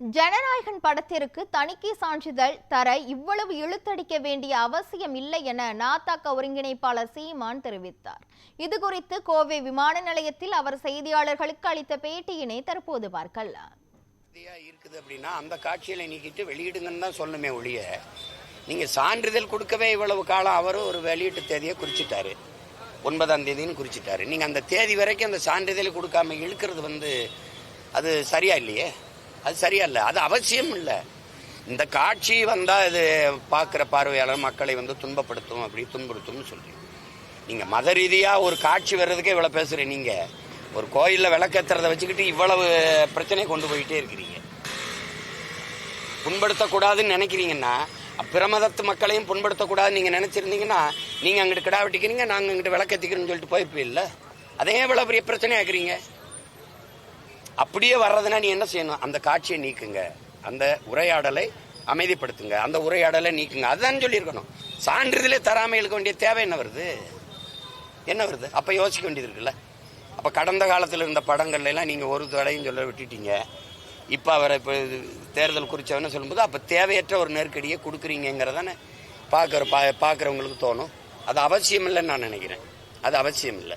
ஜனநாயகன் படத்திற்கு தணிக்கை சான்றிதழ் தர இவ்வளவு இழுத்தடிக்க வேண்டிய அவசியம் இல்லை என நாத்தாக்க ஒருங்கிணைப்பாளர் சீமான் தெரிவித்தார். இது குறித்து கோவை விமான நிலையத்தில் அவர் செய்தியாளர்களுக்கு அளித்த பேட்டியினை தற்போது பார்க்கலாம். இருக்குது அப்படின்னா அந்த காட்சிகளை நீக்கிட்டு வெளியிடுங்கன்னு தான் சொல்லணுமே ஒழிய நீங்கள் சான்றிதழ் கொடுக்கவே இவ்வளவு காலம் அவரும் ஒரு வெளியீட்டு தேதியை குறிச்சிட்டாரு. ஒன்பதாம் தேதின்னு குறிச்சிட்டாரு. நீங்கள் அந்த தேதி வரைக்கும் அந்த சான்றிதழ் கொடுக்காம இழுக்கிறது வந்து அது சரியா இல்லையே? அது சரியா இல்லை அது அவசியம் இல்லை. இந்த காட்சி வந்தால் இது பார்க்குற பார்வையாளர் மக்களை வந்து துன்பப்படுத்தும் அப்படி துன்புறுத்தும்னு சொல்றீங்க. நீங்கள் மத ரீதியாக ஒரு காட்சி வர்றதுக்கே இவ்வளோ பேசுகிறீங்க நீங்கள் ஒரு கோயிலில் விளக்கேத்துறதை வச்சுக்கிட்டு இவ்வளவு பிரச்சனையை கொண்டு போயிட்டே இருக்கிறீங்க. புண்படுத்தக்கூடாதுன்னு நினைக்கிறீங்கன்னா பிரமதத்து மக்களையும் புண்படுத்தக்கூடாதுன்னு நீங்கள் நினச்சிருந்தீங்கன்னா நீங்கள் அங்கிட்டு கிடா வெட்டிக்கிறீங்க நாங்கள் அங்கிட்டு விளக்கேற்றிக்கிறோன்னு சொல்லிட்டு போயிருப்பீல்ல அதே இவ்வளோ பெரிய பிரச்சனை ஆக்குறீங்க அப்படியே வர்றதுன்னா நீ என்ன செய்யணும்? அந்த காட்சியை நீக்குங்க. அந்த உரையாடலை அமைதிப்படுத்துங்க. அந்த உரையாடலை நீக்குங்க. அதுதான் சொல்லியிருக்கணும். சான்றிதழே தராமல் இருக்க வேண்டிய தேவை என்ன வருது? என்ன வருது? அப்போ யோசிக்க வேண்டியது இருக்குல்ல. அப்போ கடந்த காலத்தில் இருந்த படங்கள்ல எல்லாம் நீங்கள் ஒரு தடையும் சொல்ல விட்டுட்டீங்க. இப்போ அவரை இப்போ தேர்தல் குறித்தவன சொல்லும்போது அப்போ தேவையற்ற ஒரு நெருக்கடியை கொடுக்குறீங்கிறதானே பார்க்குற பா பார்க்குறவங்களுக்கு தோணும். அது அவசியம் இல்லைன்னு நான் நினைக்கிறேன். அது அவசியம் இல்லை.